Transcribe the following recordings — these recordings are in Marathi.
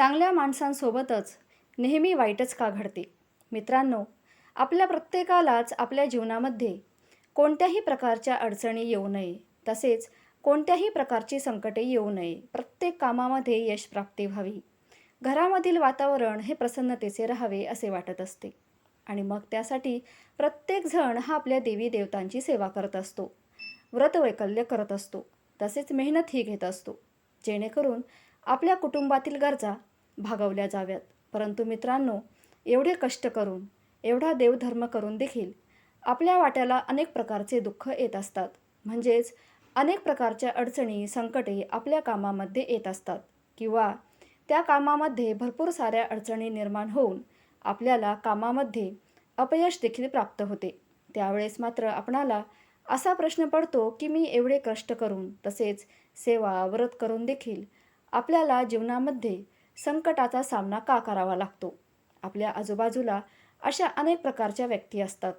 चांगल्या माणसांसोबतच नेहमी वाईटच का घडते? मित्रांनो आपल्या प्रत्येकालाच आपल्या जीवनामध्ये कोणत्याही प्रकारच्या अडचणी येऊ नये. तसेच कोणत्याही प्रकारची संकटे येऊ नये. प्रत्येक कामामध्ये यश प्राप्ती व्हावी. घरामधील वातावरण हे प्रसन्नतेचे राहावे असे वाटत असते. आणि मग त्यासाठी प्रत्येकजण हा आपल्या देवी देवतांची सेवा करत असतो. व्रतवैकल्य करत असतो. तसेच मेहनतही घेत असतो. जेणेकरून आपल्या कुटुंबातील गरजा भागवल्या जाव्यात. परंतु मित्रांनो एवढे कष्ट करून एवढा देवधर्म करून देखील आपल्या वाट्याला अनेक प्रकारचे दुःख येत असतात. म्हणजेच अनेक प्रकारच्या अडचणी संकटे आपल्या कामामध्ये येत असतात. किंवा त्या कामामध्ये भरपूर साऱ्या अडचणी निर्माण होऊन आपल्याला कामामध्ये अपयश देखील प्राप्त होते. त्यावेळेस मात्र आपणाला असा प्रश्न पडतो की मी एवढे कष्ट करून तसेच सेवा व्रत करून देखील आपल्याला जीवनामध्ये संकटाचा सामना का करावा लागतो? आपल्या आजूबाजूला अशा अनेक प्रकारच्या व्यक्ती असतात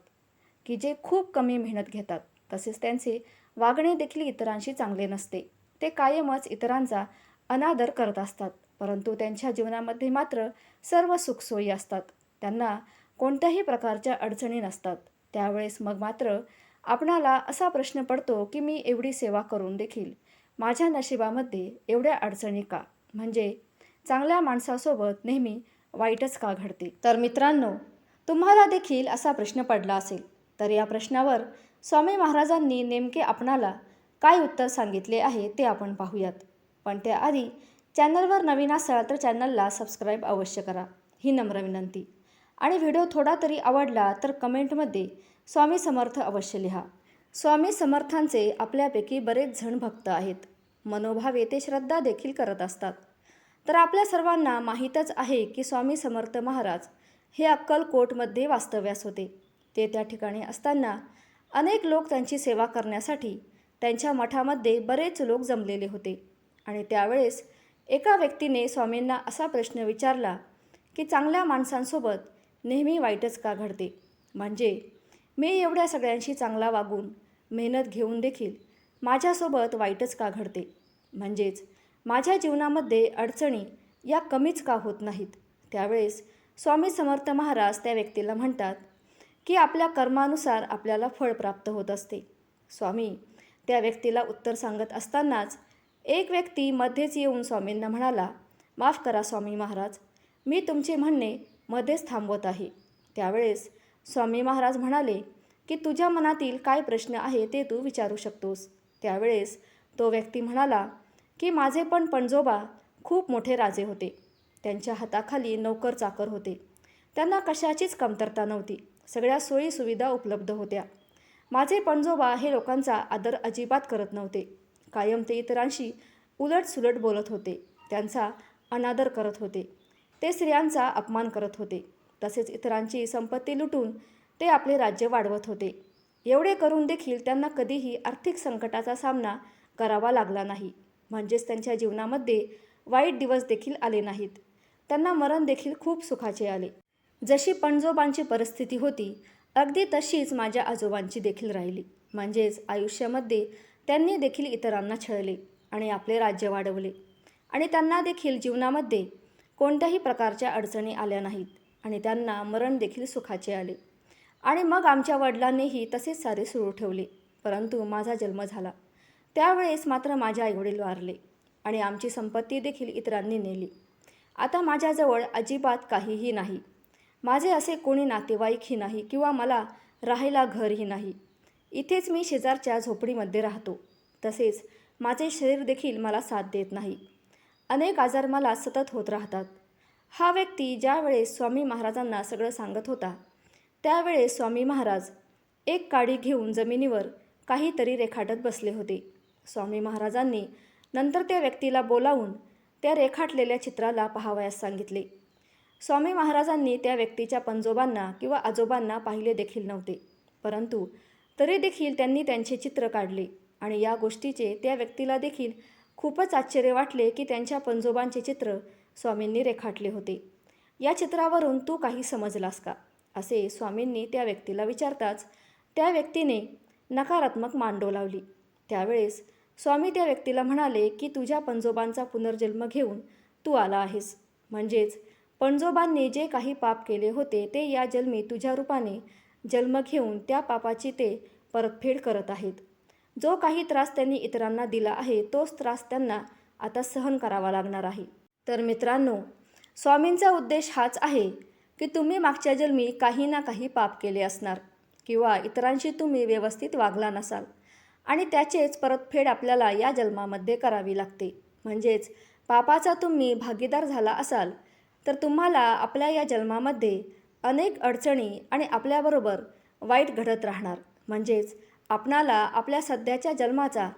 की जे खूप कमी मेहनत घेतात. तसेच त्यांचे वागणे देखील इतरांशी चांगले नसते. ते कायमच इतरांचा अनादर करत असतात. परंतु त्यांच्या जीवनामध्ये मात्र सर्व सुखसोयी असतात. त्यांना कोणत्याही प्रकारच्या अडचणी नसतात. त्यावेळेस मग मात्र आपणाला असा प्रश्न पडतो की मी एवढी सेवा करून देखील माझ्या नशिबामध्ये एवढ्या अडचणी का? म्हणजे चांगल्या माणसासोबत नेहमी वाईटच का घडते? तर मित्रांनो तुम्हाला देखील असा प्रश्न पडला असेल तर या प्रश्नावर स्वामी महाराजांनी नेमके आपणाला काय उत्तर सांगितले आहे ते आपण पाहूयात. पण त्याआधी चॅनलवर नवीन असाल तर चॅनलला सबस्क्राईब अवश्य करा. ही नम्र विनंती. आणि व्हिडिओ थोडा तरी आवडला तर कमेंटमध्ये स्वामी समर्थ अवश्य लिहा. स्वामी समर्थांचे आपल्यापैकी बरेच जण भक्त आहेत. मनोभावे ते श्रद्धा देखील करत असतात. तर आपल्या सर्वांना माहीतच आहे की स्वामी समर्थ महाराज हे अक्कलकोटमध्ये वास्तव्यास होते. ते त्या ठिकाणी असताना अनेक लोक त्यांची सेवा करण्यासाठी त्यांच्या मठामध्ये बरेच लोक जमलेले होते. आणि त्यावेळेस एका व्यक्तीने स्वामींना असा प्रश्न विचारला की चांगल्या माणसांसोबत नेहमी वाईटच का घडते? म्हणजे मी एवढ्या सगळ्यांशी चांगला वागून मेहनत घेऊन देखील माझ्यासोबत वाईटच का घडते? म्हणजेच माझ्या जीवनामध्ये अडचणी या कमीच का होत नाहीत? त्यावेळेस स्वामी समर्थ महाराज त्या व्यक्तीला म्हणतात की आपल्या कर्मानुसार आपल्याला फळ प्राप्त होत असते. स्वामी त्या व्यक्तीला उत्तर सांगत असतानाच एक व्यक्ती मध्येच येऊन स्वामींना म्हणाला माफ करा स्वामी महाराज मी तुमचे म्हणणे मध्येच थांबवत आहे. त्यावेळेस स्वामी महाराज म्हणाले की तुझ्या मनातील काय प्रश्न आहे ते तू विचारू शकतोस. त्यावेळेस तो व्यक्ती म्हणाला की माझे पण पणजोबा खूप मोठे राजे होते. त्यांच्या हाताखाली नोकर चाकर होते. त्यांना कशाचीच कमतरता नव्हती. सगळ्या सोयीसुविधा उपलब्ध होत्या. माझे पणजोबा हे लोकांचा आदर अजिबात करत नव्हते. कायम ते इतरांशी उलटसुलट बोलत होते. त्यांचा अनादर करत होते. ते स्त्रियांचा अपमान करत होते. तसेच इतरांची संपत्ती लुटून ते आपले राज्य वाढवत होते. एवढे करून देखील त्यांना कधीही आर्थिक संकटाचा सामना करावा लागला नाही. म्हणजेच त्यांच्या जीवनामध्ये वाईट दिवस देखील आले नाहीत. त्यांना मरण देखील खूप सुखाचे आले. जशी पणजोबांची परिस्थिती होती अगदी तशीच माझ्या आजोबांची देखील राहिली. म्हणजेच आयुष्यामध्ये त्यांनी देखील इतरांना छळले आणि आपले राज्य वाढवले. आणि त्यांना देखील जीवनामध्ये कोणत्याही प्रकारच्या अडचणी आल्या नाहीत आणि त्यांना मरण देखील सुखाचे आले. आणि मग आमच्या वडिलांनीही तसेच सारे सुरू ठेवले. परंतु माझा जन्म झाला. त्यावेळेस मात्र माझे आईवडील वारले आणि आमची संपत्ती देखील इतरांनी नेली. आता माझ्याजवळ अजिबात काहीही नाही. माझे असे कोणी नातेवाईकही नाही किंवा मला राहायला घरही नाही. इथेच मी शेजारच्या झोपडीमध्ये राहतो. तसेच माझे शरीर देखील मला साथ देत नाही. अनेक आजार मला सतत होत राहतात. हा व्यक्ती ज्यावेळेस स्वामी महाराजांना सगळं सांगत होता त्यावेळेस स्वामी महाराज एक काडी घेऊन जमिनीवर काहीतरी रेखाटत बसले होते. स्वामी महाराजांनी नंतर त्या व्यक्तीला बोलावून त्या रेखाटलेल्या चित्राला पाहावयास सांगितले. स्वामी महाराजांनी त्या व्यक्तीच्या पंजोबांना किंवा आजोबांना पाहिले देखील नव्हते. परंतु तरी देखील त्यांनी त्यांचे चित्र काढले आणि या गोष्टीचे त्या व्यक्तीला देखील खूपच आश्चर्य वाटले की त्यांच्या पंजोबांचे चित्र स्वामींनी रेखाटले होते. या चित्रावरून तू काही समजलास का? असे स्वामींनी त्या व्यक्तीला विचारताच त्या व्यक्तीने नकारात्मक मांडो लावली. त्यावेळेस स्वामी त्या व्यक्तीला म्हणाले की तुझ्या पंजोबांचा पुनर्जन्म घेऊन तू आला आहेस. म्हणजेच पणजोबांनी जे काही पाप केले होते ते या जन्मी तुझ्या रूपाने जन्म घेऊन त्या पापाची ते परतफेड करत आहेत. जो काही त्रास त्यांनी इतरांना दिला आहे तोच त्रास त्यांना आता सहन करावा लागणार आहे. तर मित्रांनो स्वामींचा उद्देश हाच आहे की तुम्ही मागच्या जन्मी काही ना काही पाप केले असणार किंवा इतरांशी तुम्ही व्यवस्थित वागला नसाल. आणि त्याचेच परतफेड आपल्याला या जन्मामध्ये करावी लागते. म्हणजेच पापाचा तुम्ही भागीदार झाला असाल तर तुम्हाला आपल्या या जन्मामध्ये अनेक अडचणी आणि आपल्याबरोबर वाईट घडत राहणार. म्हणजेच आपणाला आपल्या सध्याच्या जन्माचा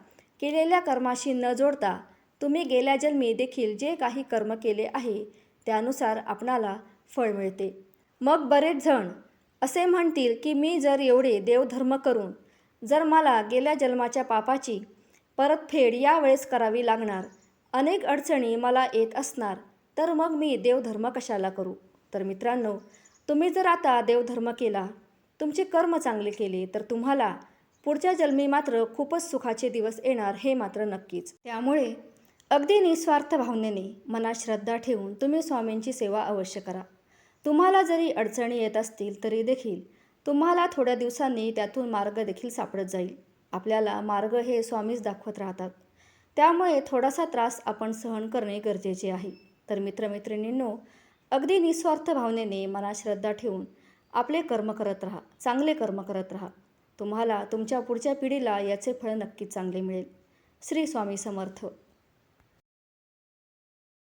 केलेल्या कर्माशी न जोडता तुम्ही गेल्या जन्मी देखील जे काही कर्म केले आहे त्यानुसार आपणाला फळ मिळते. मग बरेच जण असे म्हणतील की मी जर एवढे देवधर्म करून जर मला गेल्या जन्माच्या पापाची परतफेड यावेळेस करावी लागणार अनेक अडचणी मला येत असणार तर मग मी देवधर्म कशाला करू? तर मित्रांनो तुम्ही जर आता देवधर्म केला तुमचे कर्म चांगले केले तर तुम्हाला पुढच्या जन्मी मात्र खूपच सुखाचे दिवस येणार हे मात्र नक्कीच. त्यामुळे अगदी निस्वार्थ भावनेने मनात श्रद्धा ठेवून तुम्ही स्वामींची सेवा अवश्य करा. तुम्हाला जरी अडचणी येत असतील तरी देखील तुम्हाला थोड्या दिवसांनी त्यातून मार्ग देखील सापडत जाईल. आपल्याला मार्ग हे स्वामीच दाखवत राहतात. त्यामुळे थोडासा त्रास आपण सहन करणे गरजेचे आहे. तर मित्रमैत्रिणींनो अगदी निस्वार्थ भावनेने मनात श्रद्धा ठेवून आपले कर्म करत राहा. चांगले कर्म करत राहा. तुम्हाला तुमच्या पुढच्या पिढीला याचे फळ नक्कीच चांगले मिळेल. श्री स्वामी समर्थ.